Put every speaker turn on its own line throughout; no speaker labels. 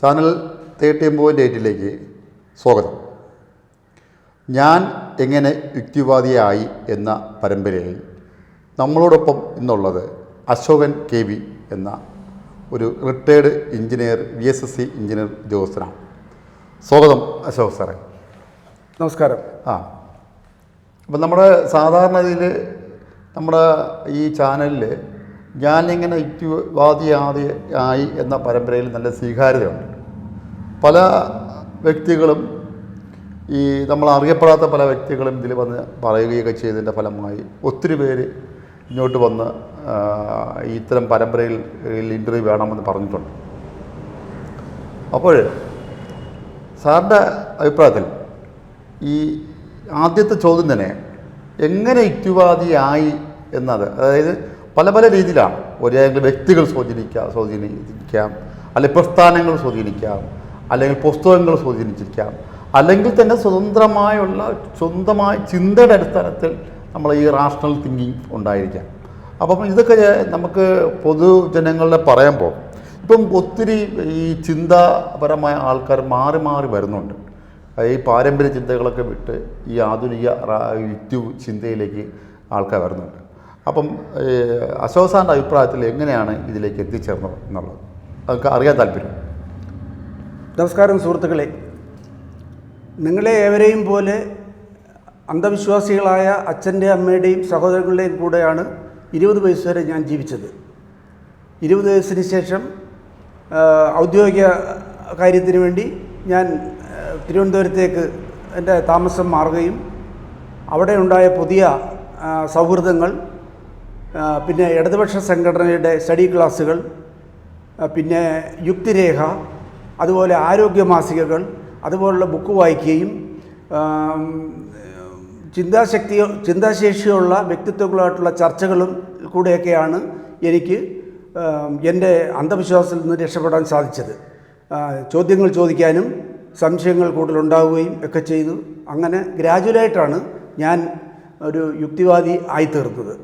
Channel thirty point എയ്റ്റിലേക്ക് സ്വാഗതം. ഞാൻ എങ്ങനെ യുക്തിവാദിയായി എന്ന പരമ്പരയിൽ നമ്മളോടൊപ്പം ഇന്നുള്ളത് അശോകൻ കെ വി എന്ന ഒരു retired engineer V S S C engineer ഉദ്യോഗസ്ഥനാണ്. സ്വാഗതം അശോക് സാറേ.
നമസ്കാരം.
ആ. അപ്പം നമ്മുടെ സാധാരണ ഇതിൽ നമ്മുടെ ഈ ചാനലിൽ ഞാനിങ്ങനെ യുക്തിവാദിയാതി ആയി എന്ന പരമ്പരയിൽ നല്ല സ്വീകാര്യതയുണ്ട്. പല വ്യക്തികളും ഈ നമ്മൾ അറിയപ്പെടാത്ത പല വ്യക്തികളും ഇതിൽ വന്ന് പറയുകയൊക്കെ ചെയ്തതിന്റെ ഫലമായി ഒത്തിരി പേര് ഇങ്ങോട്ട് വന്ന് ഇത്തരം പരമ്പരയിൽ ഇന്റർവ്യൂ വേണമെന്ന് പറഞ്ഞിട്ടുണ്ട്. അപ്പോൾ സാറിന്റെ അഭിപ്രായത്തിൽ ഈ ആദ്യത്തെ ചോദ്യം തന്നെ എങ്ങനെ യുക്തിവാദിയായി എന്നത്? അതായത് പല പല രീതിയിലാണ്. ഒരേ വ്യക്തികൾ സ്വാധീനിക്കാം സ്വാധീനിക്കാം. അല്ലെങ്കിൽ പ്രസ്ഥാനങ്ങൾ സ്വാധീനിക്കാം. അല്ലെങ്കിൽ പുസ്തകങ്ങൾ സ്വാധീനിച്ചിരിക്കാം. അല്ലെങ്കിൽ തന്നെ സ്വതന്ത്രമായുള്ള സ്വന്തമായ ചിന്തയുടെ അടിസ്ഥാനത്തിൽ നമ്മൾ ഈ റാഷണൽ തിങ്കിങ് ഉണ്ടായിരിക്കാം. അപ്പം ഇതൊക്കെ നമുക്ക് പൊതുജനങ്ങളുടെ പറയുമ്പോൾ ഇപ്പം ഒത്തിരി ഈ ചിന്താപരമായ ആൾക്കാർ മാറി മാറി വരുന്നുണ്ട്. ഈ പാരമ്പര്യ ചിന്തകളൊക്കെ വിട്ട് ഈ ആധുനിക യുക്തി ചിന്തയിലേക്ക് ആൾക്കാർ വരുന്നുണ്ട്. അപ്പം അശോക് സാറിന്റെ അഭിപ്രായത്തിൽ എങ്ങനെയാണ് ഇതിലേക്ക് എത്തിച്ചേർന്നത് എന്നുള്ളത്? അതൊക്കെ അറിയാൻ താല്പര്യം.
നമസ്കാരം സുഹൃത്തുക്കളെ. നിങ്ങളെ ഏവരെയും പോലെ അന്ധവിശ്വാസികളായ അച്ഛന്റെ അമ്മയുടെയും സഹോദരങ്ങളുടെയും കൂടെയാണ് ഇരുപത് വയസ്സ് വരെ ഞാൻ ജീവിച്ചത്. ഇരുപത് വയസ്സിന് ശേഷം ഔദ്യോഗിക കാര്യത്തിന് വേണ്ടി ഞാൻ തിരുവനന്തപുരത്തേക്ക് എന്റെ താമസം മാറുകയും അവിടെ ഉണ്ടായ പുതിയ സൗഹൃദങ്ങൾ പിന്നെ ഇടതുപക്ഷ സംഘടനയുടെ സ്റ്റഡി ക്ലാസ്സുകൾ പിന്നെ യുക്തിരേഖ അതുപോലെ ആരോഗ്യ മാസികകൾ അതുപോലുള്ള ബുക്ക് വായിക്കുകയും ചിന്താശക്തി ചിന്താശേഷിയുള്ള വ്യക്തിത്വങ്ങളായിട്ടുള്ള ചർച്ചകളും കൂടെയൊക്കെയാണ് എനിക്ക് എന്റെ അന്ധവിശ്വാസത്തിൽ നിന്ന് രക്ഷപ്പെടാൻ സാധിച്ചത്. ചോദ്യങ്ങൾ ചോദിക്കാനും സംശയങ്ങൾ കൂടുതലുണ്ടാവുകയും ഒക്കെ ചെയ്തു. അങ്ങനെ ഗ്രാജുവലായിട്ടാണ് ഞാൻ ഒരു യുക്തിവാദി ആയിത്തീർന്നത്.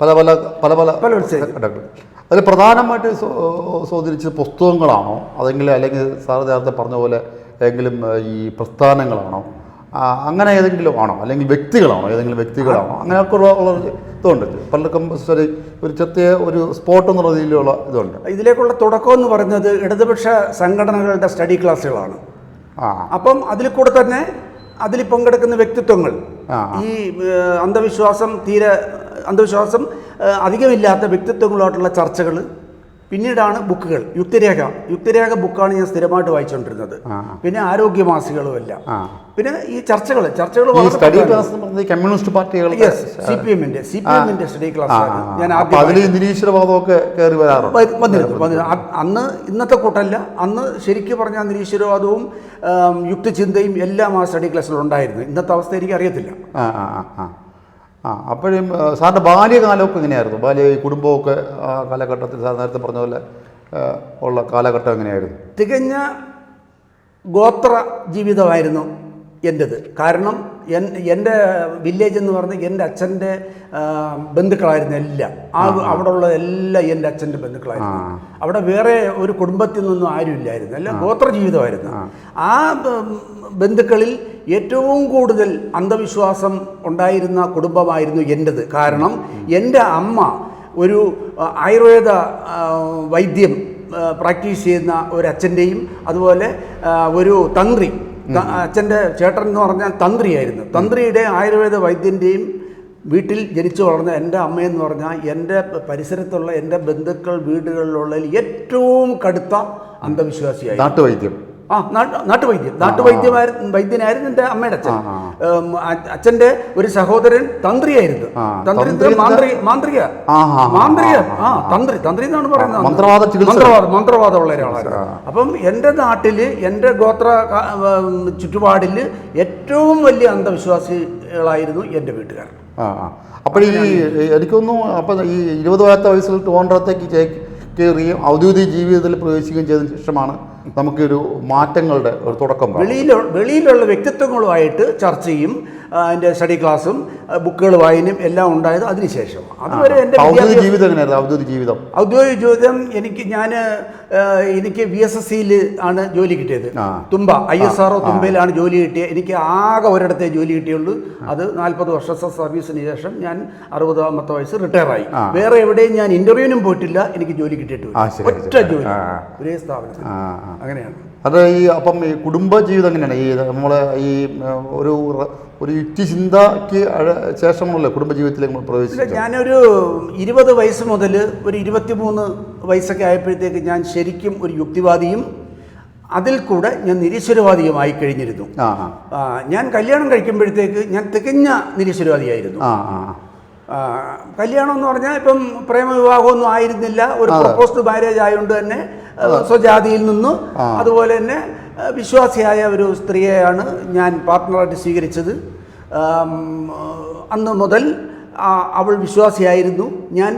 പല പല പല പല
പല.
ഘട്ടങ്ങൾ അതിൽ പ്രധാനമായിട്ട് സ്വ- സ്വാധീനിച്ച പുസ്തകങ്ങളാണോ? അതെങ്കിൽ അല്ലെങ്കിൽ സാർ നേരത്തെ പറഞ്ഞ പോലെ ഏതെങ്കിലും ഈ പ്രസ്ഥാനങ്ങളാണോ? അങ്ങനെ ഏതെങ്കിലും ആണോ? അല്ലെങ്കിൽ വ്യക്തികളാണോ? ഏതെങ്കിലും വ്യക്തികളാണോ? അങ്ങനെയൊക്കെ ഉള്ള ഇതുണ്ട്. പലർക്കും സോറി ഒരു ചെറിയ ഒരു സ്പോട്ട് എന്ന രീതിയിലുള്ള ഇതുണ്ട്.
ഇതിലേക്കുള്ള തുടക്കം എന്ന് പറയുന്നത് ഇടതുപക്ഷ സംഘടനകളുടെ സ്റ്റഡി ക്ലാസ്സുകളാണ്
ആ.
അപ്പം അതിൽ കൂടെ തന്നെ അതിൽ പങ്കെടുക്കുന്ന വ്യക്തിത്വങ്ങൾ. ഈ അന്ധവിശ്വാസം തീരെ അന്ധവിശ്വാസം അധികമില്ലാത്ത വ്യക്തിത്വങ്ങളായിട്ടുള്ള ചർച്ചകൾ പിന്നീടാണ് ബുക്കുകൾ. യുക്തിരേഖ. യുക്തിരേഖ ബുക്കാണ് ഞാൻ സ്ഥിരമായിട്ട് വായിച്ചുകൊണ്ടിരുന്നത്. പിന്നെ ആരോഗ്യമാസികളും എല്ലാം
ആ.
പിന്നെ ഈ ചർച്ചകൾ ചർച്ചകൾ
സ്റ്റഡി ക്ലാസ് കമ്മ്യൂണിസ്റ്റ് പാർട്ടികൾ
സി പി എമ്മിന്റെ സി പി എമ്മിന്റെ സ്റ്റഡി ക്ലാസ് ഞാൻ
നിരീശ്വരവാദമൊക്കെ കയറി വരാറുണ്ട്.
വന്നിരുന്നു വന്നിരുന്നു. അന്ന് ഇന്നത്തെ കൂട്ടല്ല. അന്ന് ശരിക്കും പറഞ്ഞാൽ നിരീശ്വരവാദവും യുക്തിചിന്തയും എല്ലാം ആ സ്റ്റഡി ക്ലാസ്സിൽ ഉണ്ടായിരുന്നു. ഇന്നത്തെ അവസ്ഥ എനിക്ക് അറിയത്തില്ല.
ആ അപ്പോഴും സാറിന്റെ ബാല്യകാലമൊക്കെ എങ്ങനെയായിരുന്നു? ബാല്യ ഈ കുടുംബമൊക്കെ ആ കാലഘട്ടത്തിൽ സാർ നേരത്തെ പറഞ്ഞ പോലെ ഉള്ള കാലഘട്ടം എങ്ങനെയായിരുന്നു?
തികഞ്ഞ ഗോത്ര ജീവിതമായിരുന്നു എന്റെത് കാരണം എൻ എന്റെ വില്ലേജ് എന്ന് പറഞ്ഞാൽ എന്റെ അച്ഛന്റെ ബന്ധുക്കളായിരുന്നു എല്ലാം. ആ അവിടെ ഉള്ള എല്ലാം എന്റെ അച്ഛന്റെ ബന്ധുക്കളായിരുന്നു. അവിടെ വേറെ ഒരു കുടുംബത്തിൽ നിന്നും ആരും ഇല്ലായിരുന്നു എല്ലാം ഗോത്ര ജീവിതമായിരുന്നു. ആ ബന്ധുക്കളിൽ ഏറ്റവും കൂടുതൽ അന്ധവിശ്വാസം ഉണ്ടായിരുന്ന കുടുംബമായിരുന്നു എന്റെത് കാരണം എന്റെ അമ്മ ഒരു ആയുർവേദ വൈദ്യം പ്രാക്ടീസ് ചെയ്യുന്ന ഒരു അച്ഛന്റെയും അതുപോലെ ഒരു തന്ത്രി അച്ഛന്റെ ചേട്ടൻ എന്ന് പറഞ്ഞാൽ തന്ത്രിയായിരുന്നു. തന്ത്രിയുടെ ആയുർവേദ വൈദ്യന്റെയും വീട്ടിൽ ജനിച്ചു വളർന്ന എന്റെ അമ്മയെന്ന് പറഞ്ഞാൽ എന്റെ പരിസരത്തുള്ള എന്റെ ബന്ധുക്കൾ വീടുകളിലുള്ള ഏറ്റവും കടുത്ത അന്ധവിശ്വാസിയായി.
നാട്ടുവൈദ്യം.
ആ നാട്ടു നാട്ടുവൈദ്യം നാട്ടുവൈദ്യ വൈദ്യനായിരുന്നു എന്റെ അമ്മയുടെ അച്ഛൻ. അച്ഛന്റെ ഒരു സഹോദരൻ തന്ത്രിയായിരുന്നു. തന്ത്രി മാന്ത്രി മാന്ത്രിക. മാന്ത്രിക. ആ തന്ത്രി തന്ത്രി എന്നാണ് പറയുന്നത്. അന്ന്.
മന്ത്രവാദ
മന്ത്രവാദം ഉള്ള ഒരാളാണ് അപ്പം എന്റെ നാട്ടിൽ എന്റെ ഗോത്ര ചുറ്റുപാടിൽ ഏറ്റവും വലിയ അന്ധവിശ്വാസികളായിരുന്നു എന്റെ വീട്ടുകാർ.
അപ്പോൾ ഈ എനിക്കൊന്നും അപ്പം ഈ ഇരുപത് വയസ്സത്തെ വയസ്സിൽ തോണ്ടത്തേക്ക് ചേ- കയറുകയും ഔദ്യോഗിക ജീവിതത്തിൽ പ്രവേശിക്കുകയും ചെയ്തതിന് ശേഷമാണ് നമുക്കൊരു മാറ്റങ്ങളുടെ ഒരു തുടക്കം കാണുന്നത്.
വെളിയിലുള്ള വ്യക്തിത്വങ്ങളുമായിട്ട് ചർച്ച അതിന്റെ സ്റ്റഡി ക്ലാസ്സും ബുക്കുകൾ വായനയും എല്ലാം ഉണ്ടായത് അതിനുശേഷം അതുവരെ എന്റെ
ഔദ്യോഗിക ജീവിതം എങ്ങനെയായിരുന്നു? ഔദ്യോഗിക ജീവിതം?
ഔദ്യോഗിക ജീവിതം എനിക്ക് ഞാൻ എനിക്ക് വി എസ് എസ് സിയിൽ ആണ് ജോലി കിട്ടിയത്. Thumba I S R O തുമ്പയിലാണ് ജോലി കിട്ടിയത് എനിക്ക് ആകെ ഒരിടത്തെ ജോലി കിട്ടിയുള്ളൂ. അത് നാൽപ്പത് വർഷത്തെ സർവീസിന് ശേഷം ഞാൻ അറുപതാമത്തെ വയസ്സ്
റിട്ടയറായി.
വേറെ എവിടെയും ഞാൻ ഇന്റർവ്യൂവിനും പോയിട്ടില്ല. എനിക്ക് ജോലി കിട്ടിയിട്ടില്ല.
ആ,
ഒറ്റ ജോലി. ഒരേ സ്ഥാപനത്തിൽ. അങ്ങനെയാണ്.
അത് ഈ അപ്പം ഈ കുടുംബ ജീവിതം എങ്ങനെയാണ്? ഈ നമ്മൾ ഈ ഒരു ഒരു യുക്തിചിന്തയ്ക്ക് ശേഷമുള്ള കുടുംബ ജീവിതത്തിലേക്ക് നമ്മൾ പ്രവേശിച്ചു
ഞാനൊരു ഇരുപത് വയസ്സ് മുതൽ ഒരു ഇരുപത്തിമൂന്ന് വയസ്സൊക്കെ ആയപ്പോഴത്തേക്ക് ഞാൻ ശരിക്കും ഒരു യുക്തിവാദിയും അതിൽ കൂടെ ഞാൻ നിരീശ്വരവാദിയുമായി കഴിഞ്ഞിരുന്നു. ഞാൻ കല്യാണം കഴിക്കുമ്പോഴത്തേക്ക് ഞാൻ തികഞ്ഞ നിരീശ്വരവാദിയായിരുന്നു.
ആ ആ
ആ, കല്യാണം എന്ന് പറഞ്ഞാൽ ഇപ്പം പ്രേമവിവാഹമൊന്നും ആയിരുന്നില്ല. ഒരു പ്രപ്പോസ്ഡ് മാരേജ് ആയതുകൊണ്ട് തന്നെ സ്വജാതിയിൽ നിന്നും അതുപോലെ തന്നെ വിശ്വാസിയായ ഒരു സ്ത്രീയെയാണ് ഞാൻ പാർട്ട്ണറായിട്ട് സ്വീകരിച്ചത്. അന്ന് മുതൽ അവൾ വിശ്വാസിയായിരുന്നു. ഞാൻ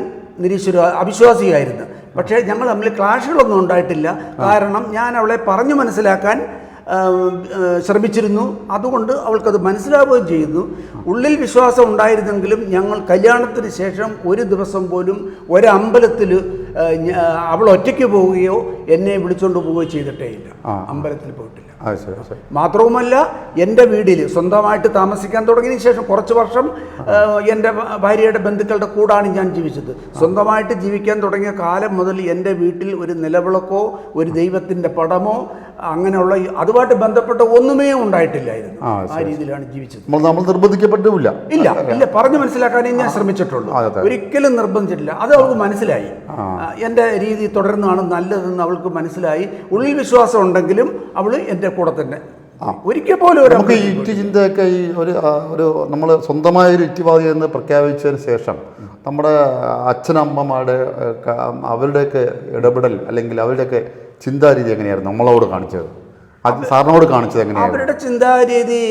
നിരീശ്വര അവിശ്വാസിയായിരുന്നു. പക്ഷേ ഞങ്ങൾ തമ്മിൽ ക്ലാഷുകളൊന്നും ഉണ്ടായിട്ടില്ല. കാരണം ഞാൻ അവളെ പറഞ്ഞു മനസ്സിലാക്കാൻ ശ്രമിച്ചിരുന്നു. അതുകൊണ്ട് അവൾക്കത് മനസ്സിലാവുകയും ചെയ്യുന്നു. ഉള്ളിൽ വിശ്വാസം ഉണ്ടായിരുന്നെങ്കിലും ഞങ്ങൾ കല്യാണത്തിന് ശേഷം ഒരു ദിവസം പോലും ഒരമ്പലത്തിൽ അവൾ ഒറ്റയ്ക്ക് പോവുകയോ എന്നെ വിളിച്ചുകൊണ്ട് പോവുകയോ ചെയ്തിട്ടേ ഇല്ല. അമ്പലത്തിൽ പോയിട്ടില്ല. മാത്രവുമല്ല എന്റെ വീട്ടിൽ സ്വന്തമായിട്ട് താമസിക്കാൻ തുടങ്ങിയതിന് ശേഷം കുറച്ച് വർഷം എന്റെ ഭാര്യയുടെ ബന്ധുക്കളുടെ കൂടാണ് ഞാൻ ജീവിച്ചത്. സ്വന്തമായിട്ട് ജീവിക്കാൻ തുടങ്ങിയ കാലം മുതൽ എന്റെ വീട്ടിൽ ഒരു നിലവിളക്കോ ഒരു ദൈവത്തിന്റെ പടമോ അങ്ങനെയുള്ള അതുമായിട്ട് ബന്ധപ്പെട്ട ഒന്നുമേ ഉണ്ടായിട്ടില്ലായിരുന്നു.
ആ,
രീതിയിലാണ് ജീവിച്ചത്.
നമ്മൾ നിർബന്ധിക്കപ്പെട്ടുമില്ല
ഇല്ല ഇല്ല പറഞ്ഞു മനസ്സിലാക്കാനേ ഞാൻ ശ്രമിച്ചിട്ടുള്ളൂ. ഒരിക്കലും നിർബന്ധിച്ചിട്ടില്ല. അത് അവൾക്ക് മനസ്സിലായി. എന്റെ രീതി തുടരുന്നതാണ് നല്ലതെന്ന് അവൾക്ക് മനസ്സിലായി. ഉള്ളിൽ വിശ്വാസം ഉണ്ടെങ്കിലും അവൾ എന്റെ കൂടെ തന്നെ ഒരിക്കൽ പോലും
നമുക്ക് ഈ യുക്തി ചിന്തയൊക്കെ ഈ ഒരു ഒരു നമ്മൾ സ്വന്തമായ ഒരു യുക്തിവാദി എന്ന് പ്രഖ്യാപിച്ചതിന് ശേഷം നമ്മുടെ അച്ഛനമ്മമാരുടെ അവരുടെയൊക്കെ ഇടപെടൽ അല്ലെങ്കിൽ അവരുടെയൊക്കെ ചിന്താരീതി എങ്ങനെയായിരുന്നു? നമ്മളോട് കാണിച്ചത്. സാറിനോട് കാണിച്ചത് എങ്ങനെയാണ്
അവരുടെ ചിന്താരീതി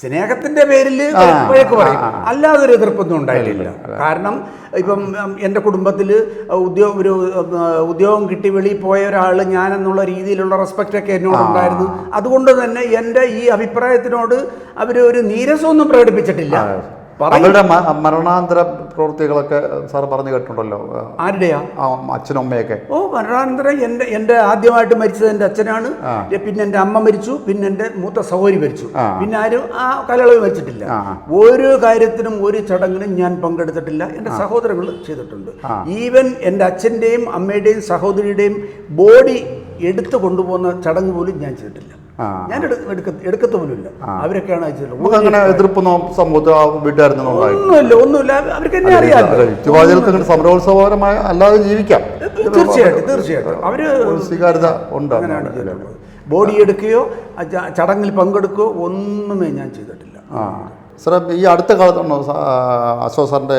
സ്നേഹത്തിന്റെ പേരിൽ വഴക്ക് പറയും. അല്ലാതെ ഒരു എതിർപ്പൊന്നും ഉണ്ടായിട്ടില്ല. കാരണം ഇപ്പം എന്റെ കുടുംബത്തിൽ ഉദ്യോഗ ഒരു ഉദ്യോഗം കിട്ടി വെളിയിൽ പോയ ഒരാൾ ഞാൻ എന്നുള്ള രീതിയിലുള്ള റെസ്പെക്റ്റ് ഒക്കെ എന്നോട് ഉണ്ടായിരുന്നു. അതുകൊണ്ട് തന്നെ എന്റെ ഈ അഭിപ്രായത്തിനോട് അവർ ഒരു നീരസമൊന്നും പ്രകടിപ്പിച്ചിട്ടില്ല.
അവരുടെ മരണാന്തര പ്രവൃത്തികളൊക്കെ സാർ പറഞ്ഞു കേട്ടിട്ടുണ്ടല്ലോ.
ആരുടെയാ?
അച്ഛനും അമ്മയൊക്കെ.
ഓ മരണാനന്തരം എന്റെ എന്റെ ആദ്യമായിട്ട് മരിച്ചത് എന്റെ അച്ഛനാണ്. പിന്നെ എന്റെ അമ്മ മരിച്ചു പിന്നെ എന്റെ മൂത്ത സഹോദരി മരിച്ചു. പിന്നെ ആരും ആ കാലയളവ് മരിച്ചിട്ടില്ല. ഒരു കാര്യത്തിനും ഒരു ചടങ്ങിനും ഞാൻ പങ്കെടുത്തിട്ടില്ല. എന്റെ സഹോദരങ്ങൾ ചെയ്തിട്ടുണ്ട്. ഈവൻ എന്റെ അച്ഛന്റെയും അമ്മയുടെയും സഹോദരിയുടെയും ബോഡി എടുത്തു കൊണ്ടുപോകുന്ന ചടങ്ങ് പോലും ഞാൻ ചെയ്തിട്ടില്ല. ഞാൻ എടുക്ക എടുക്ക- എടുക്കത്ത് പോലുമില്ല അവരൊക്കെയാണ്
അങ്ങനെ എതിർപ്പൊന്നും നിന്നും ഉണ്ടായിട്ടില്ല
ഒന്നുമില്ല ഒന്നുമില്ല. അവർക്ക് എന്നെ
അറിയാം സമരോത്സവപരമായ അല്ലാതെ ജീവിക്കാം.
തീർച്ചയായിട്ടും തീർച്ചയായിട്ടും.
അവർ സ്വീകാര്യത ഉണ്ട്
ബോഡി എടുക്കുകയോ ചടങ്ങിൽ പങ്കെടുക്കുകയോ ഒന്നുമേ ഞാൻ ചെയ്തിട്ടില്ല.
ആ. സാറേ ഈ അടുത്ത കാലത്താണ് അശോക് സാറിന്റെ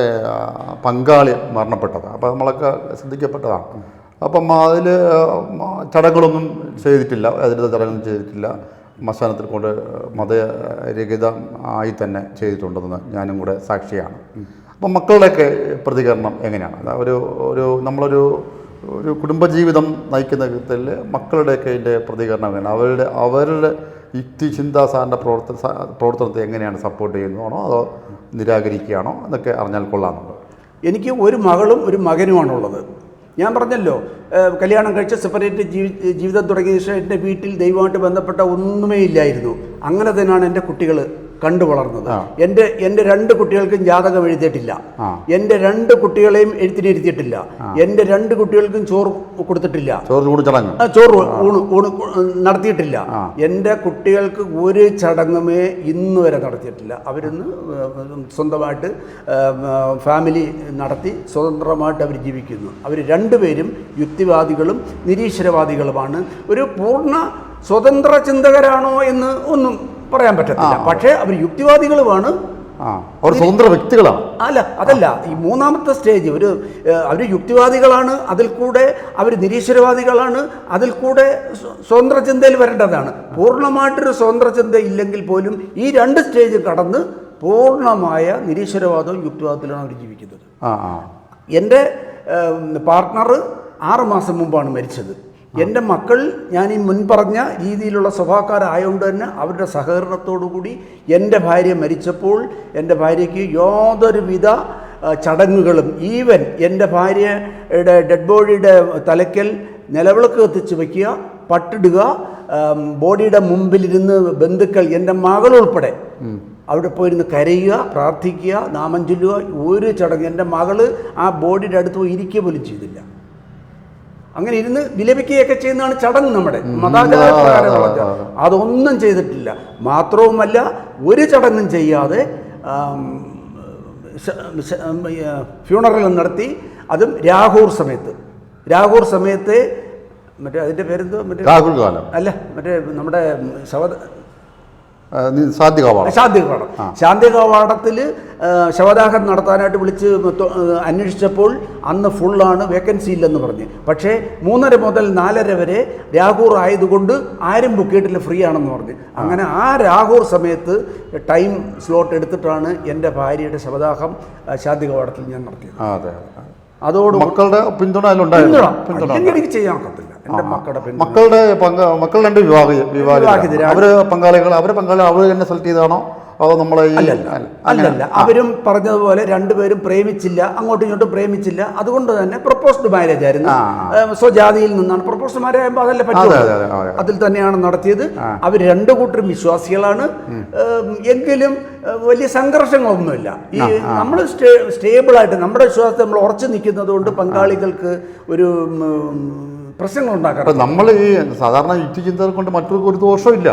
പങ്കാളി മരണപ്പെട്ടത്. അപ്പോൾ നമ്മളൊക്കെ ശ്രദ്ധിക്കപ്പെട്ടതാണ്. അപ്പം അതിൽ ചടങ്ങുകളൊന്നും ചെയ്തിട്ടില്ല. അതിന്റെ ചടങ്ങും ചെയ്തിട്ടില്ല. മസാനത്തിൽ കൊണ്ട് മതരഹിത ആയി തന്നെ ചെയ്തിട്ടുണ്ടെന്ന് ഞാനും കൂടെ സാക്ഷിയാണ്. അപ്പം മക്കളുടെയൊക്കെ പ്രതികരണം എങ്ങനെയാണ്? ഒരു ഒരു നമ്മളൊരു ഒരു കുടുംബജീവിതം നയിക്കുന്ന വിധത്തിൽ മക്കളുടെയൊക്കെ അതിന്റെ പ്രതികരണം എങ്ങനെയാണ്? അവരുടെ അവരുടെ യുക്തി ചിന്താ സാറിന്റെ പ്രവർത്തന പ്രവർത്തനത്തെ എങ്ങനെയാണ് സപ്പോർട്ട് ചെയ്യുന്നതാണോ? അതോ നിരാകരിക്കുകയാണോ? എന്നൊക്കെ അറിഞ്ഞാൽ കൊള്ളാമെന്നുണ്ട്.
എനിക്ക് ഒരു മകളും ഒരു മകനുമാണുള്ളത്. ഞാൻ പറഞ്ഞല്ലോ കല്യാണം കഴിച്ച് സെപ്പറേറ്റ് ജീവി ജീവിതം തുടങ്ങിയ ശേഷം എന്റെ വീട്ടിൽ ദൈവമായിട്ട് ബന്ധപ്പെട്ട ഒന്നുമേ ഇല്ലായിരുന്നു അങ്ങനെ തന്നെയാണ് എന്റെ കുട്ടികൾ കണ്ടു വളർന്നത്. എന്റെ എന്റെ രണ്ട് കുട്ടികൾക്കും ജാതകം എഴുതിയിട്ടില്ല. എന്റെ രണ്ട് കുട്ടികളെയും എഴുത്തിനിരുത്തിയിട്ടില്ല എന്റെ രണ്ട് കുട്ടികൾക്കും ചോറ് കൊടുത്തിട്ടില്ല.
ചോറ്
ചോറ് ഊണ് ഊണ് നടത്തിയിട്ടില്ല. എന്റെ കുട്ടികൾക്ക് ഒരു ചടങ്ങുമേ ഇന്ന് വരെ നടത്തിയിട്ടില്ല. അവരിന്ന് സ്വന്തമായിട്ട് ഫാമിലി നടത്തി സ്വതന്ത്രമായിട്ട് അവർ ജീവിക്കുന്നു. അവർ രണ്ടുപേരും യുക്തിവാദികളും നിരീശ്വരവാദികളുമാണ്. ഒരു പൂർണ സ്വതന്ത്ര ചിന്തകരാണോ എന്ന് ഒന്നും പറയാൻ പറ്റത്തില്ല. പക്ഷേ അവർ യുക്തിവാദികളുമാണ്
അവർ സ്വതന്ത്ര വ്യക്തികളാണ്.
അല്ല അതല്ല. ഈ മൂന്നാമത്തെ സ്റ്റേജ് ഒരു അവർ യുക്തിവാദികളാണ് അതിൽ കൂടെ അവർ നിരീശ്വരവാദികളാണ് അതിൽ കൂടെ സ്വ- സ്വതന്ത്ര ചിന്തയിൽ വരേണ്ടതാണ്. പൂർണമായിട്ടൊരു സ്വതന്ത്ര ചിന്ത ഇല്ലെങ്കിൽ പോലും ഈ രണ്ട് സ്റ്റേജ് കടന്ന് പൂർണമായ നിരീശ്വരവാദവും യുക്തിവാദത്തിലാണ് അവർ ജീവിക്കുന്നത്. എന്റെ പാർട്ട്ണർ ആറ് മാസം മുമ്പാണ് മരിച്ചത്. എന്റെ മക്കൾ ഞാൻ ഈ മുൻപറഞ്ഞ രീതിയിലുള്ള സ്വഭാവക്കാരായതുകൊണ്ട് തന്നെ അവരുടെ സഹകരണത്തോടു കൂടി എന്റെ ഭാര്യ മരിച്ചപ്പോൾ എന്റെ ഭാര്യയ്ക്ക് യാതൊരുവിധ ചടങ്ങുകളും ഈവൻ എന്റെ ഭാര്യയുടെ ഡെഡ് ബോഡിയുടെ തലയ്ക്കൽ നിലവിളക്ക് കത്തിച്ച് വയ്ക്കുക പട്ടിടുക ബോഡിയുടെ മുമ്പിലിരുന്ന് ബന്ധുക്കൾ എന്റെ മകൾ ഉൾപ്പെടെ അവിടെ പോയിരുന്ന് കരയുക പ്രാർത്ഥിക്കുക നാമം ചൊല്ലുക ഒരു ചടങ്ങ് എന്റെ മകൾ ആ ബോഡിയുടെ അടുത്ത് പോയി ഇരിക്കുക പോലും ചെയ്തില്ല. അങ്ങനെ ഇരുന്ന് വിലപിക്കുകയൊക്കെ ചെയ്യുന്നതാണ് ചടങ്ങ് നമ്മുടെ. മതാചാര പ്രകാരമുള്ള
ആ, ആ, ആ.
അതൊന്നും ചെയ്തിട്ടില്ല. മാത്രവുമല്ല ഒരു ചടങ്ങും ചെയ്യാതെ ഫ്യൂണറൽ നടത്തി. അതും രാഹൂർ സമയത്ത്. രാഹൂർ സമയത്ത് മറ്റേ അതിന്റെ പേരെന്തോ? മറ്റേ
രാഹുൽ കാലം
അല്ല മറ്റേ നമ്മുടെ ശവ
സാധ്യ കവാടം
ശാന്തി കവാടം ശാന്തി കവാടത്തിൽ ശവദാഹം നടത്താനായിട്ട് വിളിച്ച് അന്വേഷിച്ചപ്പോൾ അന്ന് ഫുള്ളാണ് വേക്കൻസി ഇല്ലെന്ന് പറഞ്ഞ്. പക്ഷേ മൂന്നര മുതൽ നാലര വരെ രാഹൂർ ആയതുകൊണ്ട് ആരും ബുക്ക് ചെയ്തിട്ടില്ല ഫ്രീ ആണെന്ന് പറഞ്ഞ്. അങ്ങനെ ആ രാഹൂർ സമയത്ത് ടൈം സ്ലോട്ട് എടുത്തിട്ടാണ് എന്റെ ഭാര്യയുടെ ശവദാഹം ശാന്തി കവാടത്തിൽ ഞാൻ നടത്തിയത്. അതോട്
മക്കളുടെ പിന്തുണ. പിന്തുണ
ചെയ്യാൻ ഒക്കത്തില്ല. എന്റെ മക്കളുടെ
മക്കളുടെ പങ്ക മക്കൾ രണ്ട് വിവാഹ വിവാഹിതരാണ്. അവർ പങ്കാളികൾ അവർ പങ്കാളി അവർ തന്നെ സെലക്ട് ചെയ്താണോ? അതോ നമ്മളെ
അല്ലല്ല. അവരും പറഞ്ഞതുപോലെ രണ്ടുപേരും പ്രേമിച്ചില്ല അങ്ങോട്ടും ഇങ്ങോട്ടും പ്രേമിച്ചില്ല. അതുകൊണ്ട് തന്നെ പ്രൊപ്പോസ്ഡ് മാരേജ് ആയിരുന്നു. സ്വജാതിയിൽ നിന്നാണ്. പ്രൊപ്പോസ്ഡ് മാരേജ് ആകുമ്പോൾ അതല്ലേ
അതെ
അതിൽ തന്നെയാണ് നടത്തിയത്. അവർ രണ്ടു കൂട്ടരും വിശ്വാസികളാണ്. എങ്കിലും വലിയ സംഘർഷങ്ങളൊന്നുമില്ല. ഈ നമ്മൾ സ്റ്റേബിൾ ആയിട്ട് നമ്മുടെ വിശ്വാസത്തെ നമ്മൾ ഉറച്ചു നിൽക്കുന്നത് കൊണ്ട് പങ്കാളികൾക്ക് ഒരു പ്രശ്നങ്ങൾ ഉണ്ടാക്കാറ്
നമ്മൾ ഈ സാധാരണ യുക്തി ചിന്തകൾ കൊണ്ട് മറ്റൊരു ഒരു.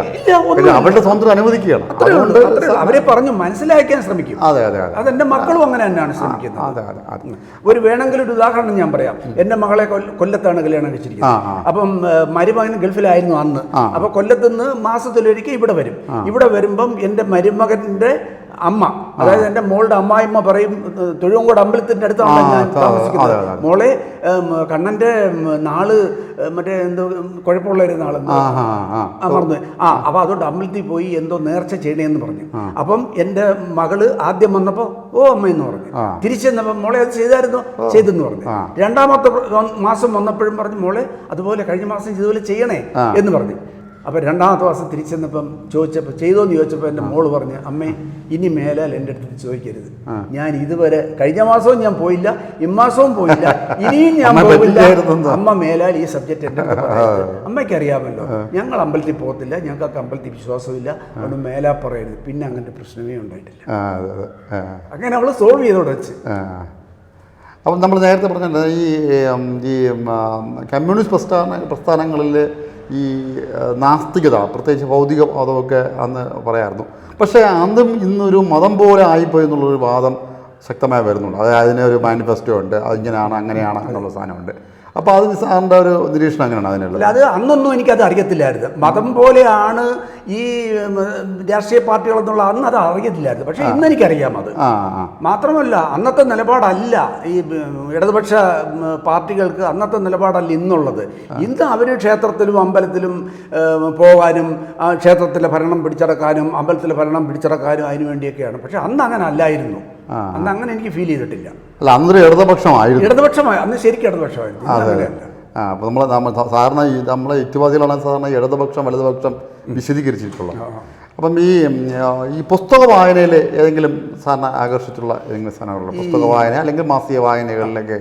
പിന്നെ അവരുടെ സ്വന്തം അനുവദിക്കുകയാണ്. അതുകൊണ്ട്
അവരെ പറഞ്ഞു മനസ്സിലാക്കാൻ ശ്രമിക്കും.
അതെ അതെ അതെ.
അതെന്റെ മക്കളും അങ്ങനെ തന്നെയാണ് ശ്രമിക്കുന്നത്.
അതെ അതെ അതെ.
ഒരു വേണമെങ്കിൽ ഒരു ഉദാഹരണം ഞാൻ പറയാം. എന്റെ മകളെ കൊല്ല- കൊല്ലത്താണ് കല്യാണം കഴിച്ചിരിക്കുന്നത്. അപ്പം മരുമകൻ ഗൾഫിലായിരുന്നു അന്ന്. അപ്പൊ കൊല്ലത്ത് നിന്ന് മാസത്തിലൊരിക്കൽ ഇവിടെ വരും. ഇവിടെ വരുമ്പം എന്റെ മരുമകന്റെ അമ്മ. അതായത് എന്റെ മോളുടെ അമ്മായിമ്മ പറയും തൊഴുവങ്കോട് അമ്പലത്തിന്റെ അടുത്താണ് ഞാൻ താമസിക്കുന്നത്. മോളെ കണ്ണന്റെ കണ്ണന്റെ നാൾ മറ്റേ എന്തോ കുഴപ്പമുള്ള ഒരു നാളെന്ന്
ആ ആ
മറന്നു അപ്പൊ അതുകൊണ്ട് അമ്പലത്തിൽ പോയി എന്തോ നേർച്ച ചെയ്യണേന്ന് പറഞ്ഞു. അപ്പം എന്റെ മകൾ ആദ്യം വന്നപ്പോ ഓ അമ്മ എന്ന് പറഞ്ഞു
തിരിച്ചു
തിരിച്ചെന്നപ്പോ മോളെ അത് ചെയ്തായിരുന്നു? ചെയ്തെന്ന് പറഞ്ഞു. രണ്ടാമത്തെ മാസം വന്നപ്പോഴും പറഞ്ഞു മോളെ അതുപോലെ കഴിഞ്ഞ മാസം ഇതുപോലെ ചെയ്യണേ എന്ന് പറഞ്ഞു. അപ്പൊ രണ്ടാമത്തെ മാസം തിരിച്ചെന്നപ്പം ചോദിച്ചപ്പോൾ ചെയ്തോന്ന് ചോദിച്ചപ്പോൾ എന്റെ മോൾ പറഞ്ഞു അമ്മേ ഇനി മേലാൽ എന്റെ അടുത്ത് ചോദിക്കരുത്. ഞാൻ ഇതുവരെ കഴിഞ്ഞ മാസവും ഞാൻ പോയില്ല ഇമ്മാസവും പോയില്ല ഇനിയും ഞാൻ
പോയില്ല.
അമ്മ മേലാൽ ഈ സബ്ജക്റ്റ് എന്റെ അമ്മയ്ക്കറിയാമല്ലോ ഞങ്ങൾ അമ്പലത്തിൽ പോകത്തില്ല ഞങ്ങൾക്ക് അമ്പലത്തിൽ വിശ്വാസമില്ല അതുകൊണ്ട് മേലാ പറയരുത്. പിന്നെ അങ്ങനത്തെ പ്രശ്നമേ ഉണ്ടായിട്ടില്ല. അങ്ങനെ അവൾ സോൾവ് ചെയ്തോടെ വെച്ച്.
അപ്പം നമ്മൾ നേരത്തെ പറഞ്ഞല്ലോ ഈ ഈ കമ്മ്യൂണിസ്റ്റ് പ്രസ്ഥാന പ്രസ്ഥാനങ്ങളിൽ ഈ നാസ്തികത പ്രത്യേകിച്ച് ഭൗതികവാദമൊക്കെ അന്ന് പറയായിരുന്നു പക്ഷേ അന്നും ഇന്നൊരു മതം പോലെ ആയിപ്പോയി എന്നുള്ളൊരു വാദം ശക്തമായി വരുന്നുണ്ട്. അതായത് അതിനൊരു മാനിഫെസ്റ്റോ ഉണ്ട്. അതിങ്ങനെയാണ് അങ്ങനെയാണ് എന്നുള്ള സാധനമുണ്ട്. അപ്പോൾ അതിന് സാറിന്റെ ഒരു നിരീക്ഷണം അങ്ങനെയാണ് അതിനുള്ളത്?
അല്ല അത് അന്നൊന്നും എനിക്കത് അറിയത്തില്ലായിരുന്നു. മതം പോലെയാണ് ഈ രാഷ്ട്രീയ പാർട്ടികൾ എന്നുള്ള അന്ന് അത് അറിയത്തില്ലായിരുന്നു. പക്ഷേ ഇന്ന് എനിക്കറിയാം അത്. മാത്രമല്ല അന്നത്തെ നിലപാടല്ല ഈ ഇടതുപക്ഷ പാർട്ടികൾക്ക് അന്നത്തെ നിലപാടല്ല ഇന്നുള്ളത്. ഇന്ന് അവർ ക്ഷേത്രത്തിലും അമ്പലത്തിലും പോകാനും ക്ഷേത്രത്തിലെ ഭരണം പിടിച്ചടക്കാനും അമ്പലത്തിലെ ഭരണം പിടിച്ചടക്കാനും അതിനു വേണ്ടിയൊക്കെയാണ്. പക്ഷെ അന്ന് അങ്ങനെ അല്ലായിരുന്നു. അന്ന് അങ്ങനെ എനിക്ക് ഫീൽ ചെയ്തിട്ടില്ല.
അല്ല അന്നൊരു ഇടതുപക്ഷമായിരുന്നു.
ഇടതുപക്ഷമായി. അന്ന് ശരിക്കും ഇടതുപക്ഷമായിരുന്നു.
അതെ ആ അപ്പോൾ നമ്മൾ നമ്മൾ സാധാരണ ഈ നമ്മളെ യുക്തിവാദികളാണ് സാധാരണ ഇടതുപക്ഷം വലതുപക്ഷം വിശദീകരിച്ചിട്ടുള്ളത്. അപ്പം ഈ ഈ പുസ്തക വായനയിൽ ഏതെങ്കിലും സാറിനെ ആകർഷിച്ചിട്ടുള്ള ഏതെങ്കിലും സാധനങ്ങളുള്ള പുസ്തക വായന അല്ലെങ്കിൽ മാസിക വായനകളിലൊക്കെ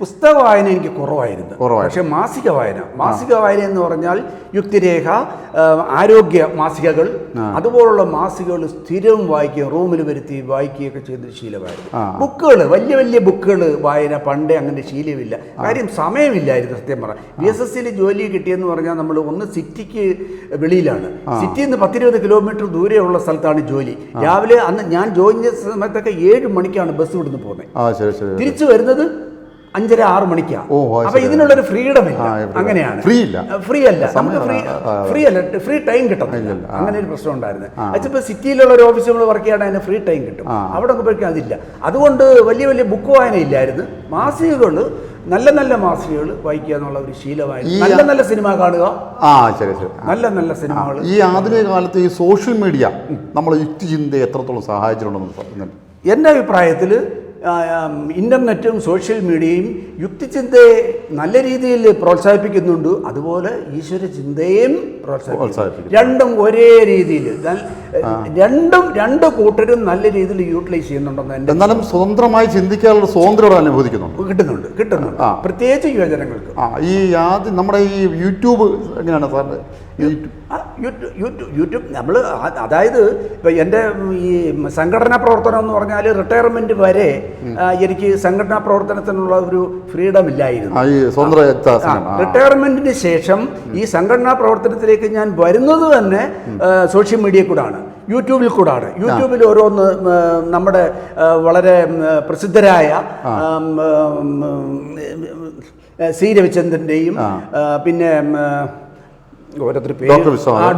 പുസ്തക വായന എനിക്ക് കുറവായിരുന്നു. പക്ഷേ മാസിക വായന മാസിക വായന എന്ന് പറഞ്ഞാൽ യുക്തിരേഖ ആരോഗ്യ മാസികകൾ അതുപോലുള്ള മാസികകൾ സ്ഥിരവും വായിക്കുക റൂമിൽ വരുത്തി വായിക്കുകയൊക്കെ ചെയ്ത ശീലമായിരുന്നു. ബുക്കുകൾ വലിയ വലിയ ബുക്കുകൾ വായന പണ്ടേ അങ്ങനെ ശീലമില്ല. കാര്യം സമയമില്ലായിരുന്നു സത്യം പറഞ്ഞാൽ ബി എസ് എസ് സിയിൽ ജോലി കിട്ടിയെന്ന് പറഞ്ഞാൽ നമ്മൾ ഒന്ന് സിറ്റിക്ക് വെളിയിലാണ്. സിറ്റിയിൽ നിന്ന് പത്തിരുപത് കിലോമീറ്റർ ദൂരെയുള്ള സ്ഥലത്താണ് ജോലി. രാവിലെ അന്ന് ഞാൻ ജോയിൻ ചെയ്ത സമയത്തൊക്കെ ഏഴ് മണിക്കാണ് ബസ് ഇവിടുന്ന് പോകുന്നത്. തിരിച്ചു വരുന്നത് അഞ്ചര ആറ് മണിക്കാണ് അപ്പൊ. ഇതിനുള്ളൊരു ഫ്രീഡം ഇല്ല. അങ്ങനെയാണ്.
ഫ്രീ ഇല്ല.
ഫ്രീ അല്ല. നമുക്ക് ഫ്രീ ഫ്രീ അല്ല. ഫ്രീ ടൈം
കിട്ടും
അങ്ങനെ ഒരു പ്രശ്നം ഉണ്ടായിരുന്നു. അതിപ്പോ സിറ്റിയിലുള്ള ഒരു ഓഫീസിൽ നമ്മൾ വർക്ക് ചെയ്യണ അതിന് ഫ്രീ ടൈം കിട്ടും. അവിടെ പോയി അതില്ല. അതുകൊണ്ട് വലിയ വലിയ ബുക്ക് വായന ഇല്ലായിരുന്നു മാസികകൾ നല്ല നല്ല മാസികകൾ വായിക്കുക എന്നുള്ള ഒരു ശീലമായിരുന്നു. നല്ല നല്ല സിനിമ കാണുക.
ആ ശരി ശരി.
നല്ല നല്ല സിനിമകൾ
ഈ ആധുനിക കാലത്ത് ഈ സോഷ്യൽ മീഡിയ നമ്മളെ യുക്തി ചിന്തയെ എത്രത്തോളം സഹായിച്ചിട്ടുണ്ടെന്ന് പറഞ്ഞു
എന്റെ അഭിപ്രായത്തിൽ ഇന്റർനെറ്റും സോഷ്യൽ മീഡിയയും യുക്തിചിന്തയെ നല്ല രീതിയിൽ പ്രോത്സാഹിപ്പിക്കുന്നുണ്ട്. അതുപോലെ ഈശ്വര ചിന്തയും പ്രോത്സാഹിപ്പിക്കും രണ്ടും ഒരേ രീതിയിൽ. രണ്ടും രണ്ട് കൂട്ടരും നല്ല രീതിയിൽ യൂട്ടിലൈസ് ചെയ്യുന്നുണ്ടെന്ന്
എന്നാലും സ്വതന്ത്രമായി ചിന്തിക്കാനുള്ള സ്വാതന്ത്ര്യം അനുഭവിക്കുന്നുണ്ട്
കിട്ടുന്നുണ്ട് കിട്ടുന്നുണ്ട്. പ്രത്യേകിച്ച് യുവജനങ്ങൾക്ക്.
ആ ഈ ആദ്യം നമ്മുടെ ഈ യൂട്യൂബ് എങ്ങനെയാണ് സാറിന്റെ? യൂട്യൂബ്
യൂട്യൂബ് നമ്മൾ അതായത് ഇപ്പം എന്റെ ഈ സംഘടനാ പ്രവർത്തനം എന്ന് പറഞ്ഞാൽ റിട്ടയർമെന്റ് വരെ എനിക്ക് സംഘടനാ പ്രവർത്തനത്തിനുള്ള ഒരു ഫ്രീഡം ഇല്ലായിരുന്നു. റിട്ടയർമെന്റിന് ശേഷം ഈ സംഘടനാ പ്രവർത്തനത്തിലേക്ക് ഞാൻ വരുന്നത് തന്നെ സോഷ്യൽ മീഡിയ കൂടാണ്. യൂട്യൂബിൽ കൂടാണ്. യൂട്യൂബിൽ ഓരോന്ന് നമ്മുടെ വളരെ പ്രസിദ്ധരായ സി രവിചന്ദ്രന്റെയും പിന്നെ ഓരോരുത്തർ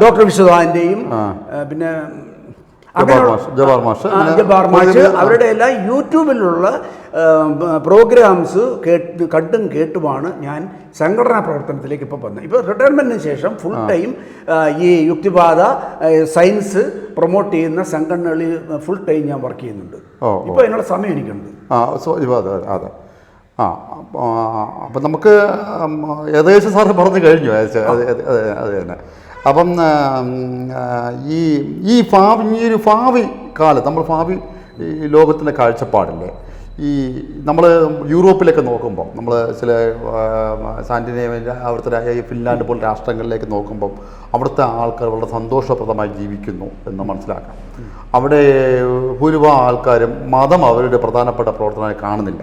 ഡോക്ടർ വിശ്വനാഥന്റെയും
പിന്നെ
മാഷ്, മാഷ്,
അവരുടെ എല്ലാം യൂട്യൂബിലുള്ള പ്രോഗ്രാംസ് കേട്ട് കണ്ടും കേട്ടുമാണ് ഞാൻ സംഘടനാ പ്രവർത്തനത്തിലേക്ക് ഇപ്പോൾ വന്നത്. ഇപ്പോൾ റിട്ടയർമെന്റിന് ശേഷം ഫുൾ ടൈം ഈ യുക്തിപാത സയൻസ് പ്രൊമോട്ട് ചെയ്യുന്ന സംഘടനകളിൽ ഫുൾ ടൈം ഞാൻ വർക്ക് ചെയ്യുന്നുണ്ട്. ഇപ്പോൾ അതിനുള്ള സമയം എനിക്കുണ്ട്.
ആ അതെ. ആ അപ്പം നമുക്ക് ഏകദേശം സാറ് പറഞ്ഞു കഴിഞ്ഞു അത് തന്നെ. അപ്പം ഈ ഈ ഭാവി ഈ ഒരു ഭാവി കാലത്ത് നമ്മൾ ഭാവി ഈ ലോകത്തിന്റെ കാഴ്ചപ്പാടില്ലേ ഈ നമ്മൾ യൂറോപ്പിലൊക്കെ നോക്കുമ്പം നമ്മൾ ചില സാന്റിനേവിയ അവിടുത്തെ ഈ ഫിൻലാൻഡ് പോലുള്ള രാഷ്ട്രങ്ങളിലേക്ക് നോക്കുമ്പം അവിടുത്തെ ആൾക്കാർ വളരെ സന്തോഷപ്രദമായി ജീവിക്കുന്നു എന്ന് മനസ്സിലാക്കാം. അവിടെ ഭൂരിഭാഗം ആൾക്കാരും മതം അവരുടെ പ്രധാനപ്പെട്ട പ്രവർത്തനമായി കാണുന്നില്ല.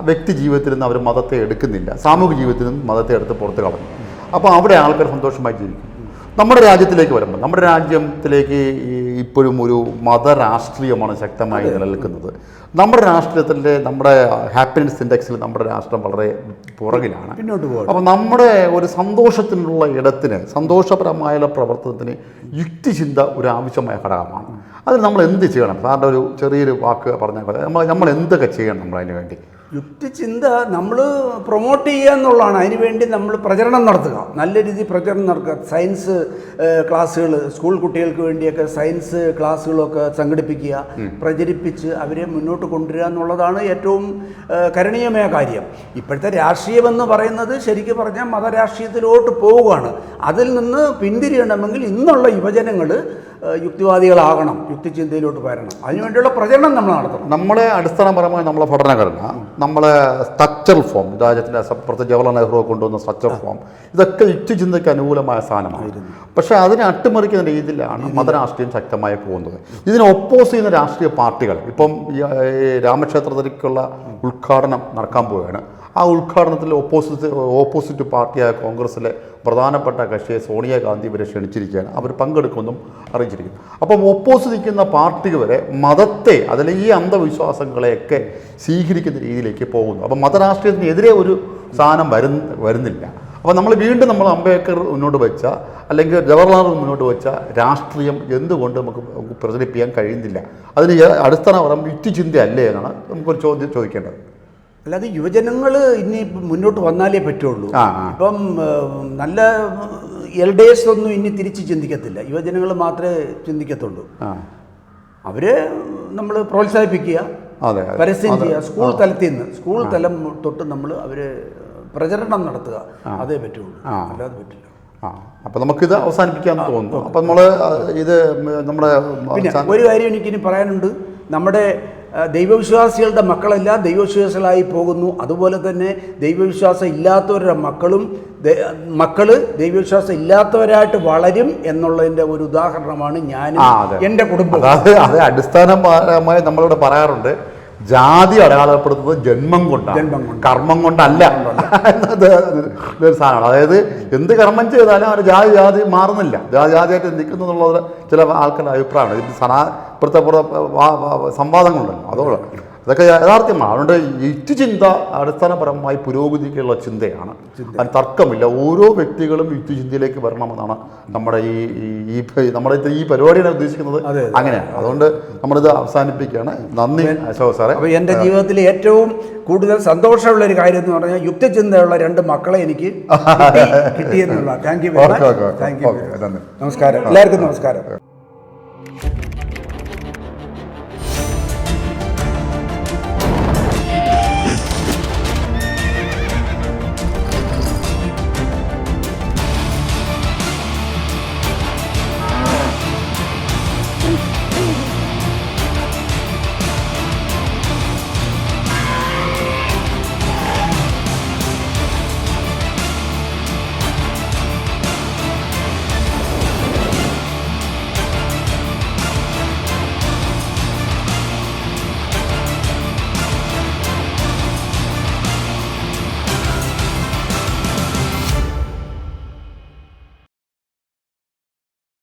വ്യക്തി ജീവിതത്തിൽ നിന്ന് അവർ മതത്തെ എടുക്കുന്നില്ല. സാമൂഹിക ജീവിതത്തിൽ നിന്ന് മതത്തെ എടുത്ത് പുറത്ത് കളഞ്ഞു. അപ്പോൾ അവിടെ ആൾക്കാർ സന്തോഷമായി ജീവിക്കും. നമ്മുടെ രാജ്യത്തിലേക്ക് വരുമ്പോൾ നമ്മുടെ രാജ്യത്തിലേക്ക് ഇപ്പോഴും ഒരു മതരാഷ്ട്രീയമാണ് ശക്തമായി നിലനിൽക്കുന്നത്. നമ്മുടെ രാഷ്ട്രീയത്തിന്റെ നമ്മുടെ ഹാപ്പിനെസ് ഇൻഡെക്സിൽ നമ്മുടെ രാഷ്ട്രം വളരെ പുറകിലാണ്.
പിന്നോട്ട് പോകും
അപ്പോൾ നമ്മുടെ ഒരു സന്തോഷത്തിനുള്ള ഇടത്തിന് സന്തോഷപരമായ പ്രവർത്തനത്തിന് യുക്തിചിന്ത ഒരു ആവശ്യമായ ഘടകമാണ്. അതിൽ നമ്മൾ എന്ത് ചെയ്യണം? സാറിന്റെ ഒരു ചെറിയൊരു വാക്ക് പറഞ്ഞാൽ നമ്മൾ നമ്മൾ എന്തൊക്കെ ചെയ്യണം നമ്മൾ അതിന് വേണ്ടി?
യുക്തിചിന്ത നമ്മൾ പ്രൊമോട്ട് ചെയ്യുക എന്നുള്ളതാണ്. അതിനുവേണ്ടി നമ്മൾ പ്രചരണം നടത്തുക. നല്ല രീതിയിൽ പ്രചരണം നടത്തുക സയൻസ് ക്ലാസ്സുകൾ സ്കൂൾ കുട്ടികൾക്ക് വേണ്ടിയൊക്കെ സയൻസ് ക്ലാസ്സുകളൊക്കെ സംഘടിപ്പിക്കുക പ്രചരിപ്പിച്ച് അവരെ മുന്നോട്ട് കൊണ്ടുവരിക എന്നുള്ളതാണ് ഏറ്റവും കരണീയമായ കാര്യം. ഇപ്പോഴത്തെ രാഷ്ട്രീയമെന്ന് പറയുന്നത് ശരിക്കും പറഞ്ഞാൽ മതരാഷ്ട്രീയത്തിലോട്ട് പോവുകയാണ്. അതിൽ നിന്ന് പിന്തിരിയണമെങ്കിൽ ഇന്നുള്ള യുവജനങ്ങൾ യുക്തിവാദികളാകണം യുക്തിചിന്തയിലോട്ട് വരണം അതിനുവേണ്ടിയുള്ള പ്രചരണം നമ്മൾ നടത്തണം.
നമ്മളെ അടിസ്ഥാനപരമായി നമ്മളെ പഠനഘടന നമ്മളെ സ്ട്രക്ചറൽ ഫോം രാജ്യത്തിന്റെ പ്രത്യേക ജവഹർലാൽ നെഹ്റു കൊണ്ടുവന്ന സ്ട്രക്ചർ ഫോം ഇതൊക്കെ യുക്തിചിന്തയ്ക്ക് അനുകൂലമായ സാധനമാണ്. പക്ഷേ അതിനെ അട്ടിമറിക്കുന്ന രീതിയിലാണ് മതരാഷ്ട്രീയം ശക്തമായി പോകുന്നത്. ഇതിനെ ഒപ്പോസ് ചെയ്യുന്ന രാഷ്ട്രീയ പാർട്ടികൾ ഇപ്പം രാമക്ഷേത്രത്തിലേക്കുള്ള ഉദ്ഘാടനം നടക്കാൻ പോവുകയാണ്. ആ ഉദ്ഘാടനത്തിൽ ഓപ്പോസിറ്റ് ഓപ്പോസിറ്റ് പാർട്ടിയായ കോൺഗ്രസ്സിലെ പ്രധാനപ്പെട്ട കക്ഷിയെ സോണിയാഗാന്ധി ഇവരെ ക്ഷണിച്ചിരിക്കുകയാണ്. അവർ പങ്കെടുക്കുമെന്നും അറിയിച്ചിരിക്കുന്നു. അപ്പം ഒപ്പോസ് നിൽക്കുന്ന പാർട്ടി വരെ മതത്തെ അതിലെ ഈ അന്ധവിശ്വാസങ്ങളെയൊക്കെ സ്വീകരിക്കുന്ന രീതിയിലേക്ക് പോകുന്നു. അപ്പം മതരാഷ്ട്രീയത്തിനെതിരെ ഒരു സാധനം വരുന്ന വരുന്നില്ല. അപ്പോൾ നമ്മൾ വീണ്ടും നമ്മൾ അംബേദ്കർ മുന്നോട്ട് വെച്ച അല്ലെങ്കിൽ ജവഹർലാൽ മുന്നോട്ട് വെച്ച രാഷ്ട്രീയം എന്തുകൊണ്ട് നമുക്ക് പ്രചരിപ്പിക്കാൻ കഴിയുന്നില്ല? അതിന് അടിസ്ഥാനപരം യുക്തിചിന്തയല്ലേ എന്നാണ് നമുക്കൊരു ചോദ്യം ചോദിക്കേണ്ടത്.
അല്ലാതെ യുവജനങ്ങൾ ഇനി മുന്നോട്ട് വന്നാലേ പറ്റുള്ളൂ. ഇപ്പം നല്ല എൽഡേഴ്സ് ഒന്നും ഇനി തിരിച്ച് ചിന്തിക്കത്തില്ല. യുവജനങ്ങൾ മാത്രമേ ചിന്തിക്കത്തുള്ളൂ. അവരെ നമ്മൾ പ്രോത്സാഹിപ്പിക്കുക. പരസ്യം ചെയ്യുക. സ്കൂൾ തലത്തിൽ നിന്ന് സ്കൂൾ തലം തൊട്ട് നമ്മൾ അവരെ പ്രചരണം നടത്തുക. അതേ പറ്റുള്ളൂ. അല്ലാതെ പറ്റില്ല.
ആ. അപ്പം നമുക്കിത് അവസാനിപ്പിക്കാമെന്ന് തോന്നുന്നു. അപ്പം നമ്മൾ ഇത് നമ്മുടെ
ഒരു കാര്യം എനിക്കിനി പറയാനുണ്ട്. നമ്മുടെ ദൈവവിശ്വാസികളുടെ മക്കളെല്ലാം ദൈവവിശ്വാസികളായി പോകുന്നു. അതുപോലെ തന്നെ ദൈവവിശ്വാസം ഇല്ലാത്തവരുടെ മക്കളും മക്കൾ ദൈവവിശ്വാസം ഇല്ലാത്തവരായിട്ട് വളരും എന്നുള്ളതിന്റെ ഒരു ഉദാഹരണമാണ് ഞാൻ എന്റെ
കുടുംബം അത് അടിസ്ഥാനപരമായി നമ്മളിവിടെ പറയാറുണ്ട്. ജാതി അടയാളപ്പെടുത്തുന്നത് ജന്മം കൊണ്ടാണ്. കർമ്മം കൊണ്ടല്ല. സാധനമാണ്. അതായത് എന്ത് കർമ്മം ചെയ്താലും അവർ ജാതി ജാതി മാറുന്നില്ല. ജാതി ജാതിയായിട്ട് നിൽക്കുന്നു എന്നുള്ളത് ചില ആൾക്കാരുടെ അഭിപ്രായമാണ്. സനാ ഇപ്പോഴത്തെ സംവാദങ്ങളുണ്ടല്ലോ. അതോടെ അതൊക്കെ യഥാർത്ഥമാണ് അതുകൊണ്ട് യുക്തിചിന്ത അടിസ്ഥാനപരമായി പുരോഗതിക്കുള്ള ചിന്തയാണ്. അതിന് തർക്കമില്ല. ഓരോ വ്യക്തികളും യുക്തിചിന്തയിലേക്ക് വരണമെന്നാണ് നമ്മുടെ ഈ ഈ- നമ്മുടെ ഈ പരിപാടിയാണ് ഉദ്ദേശിക്കുന്നത്. അങ്ങനെയാണ്. അതുകൊണ്ട് നമ്മളിത് അവസാനിപ്പിക്കുകയാണ്. നന്ദി അശോക് സാറേ.
അപ്പോൾ എന്റെ ജീവിതത്തിൽ ഏറ്റവും കൂടുതൽ സന്തോഷമുള്ള ഒരു കാര്യം എന്ന് പറഞ്ഞാൽ യുക്തിചിന്തയുള്ള രണ്ട് മക്കളെ എനിക്ക് കിട്ടി- കിട്ടിയെന്നുള്ള. താങ്ക് യു താങ്ക് യു നമസ്കാരം. എല്ലാവർക്കും നമസ്കാരം.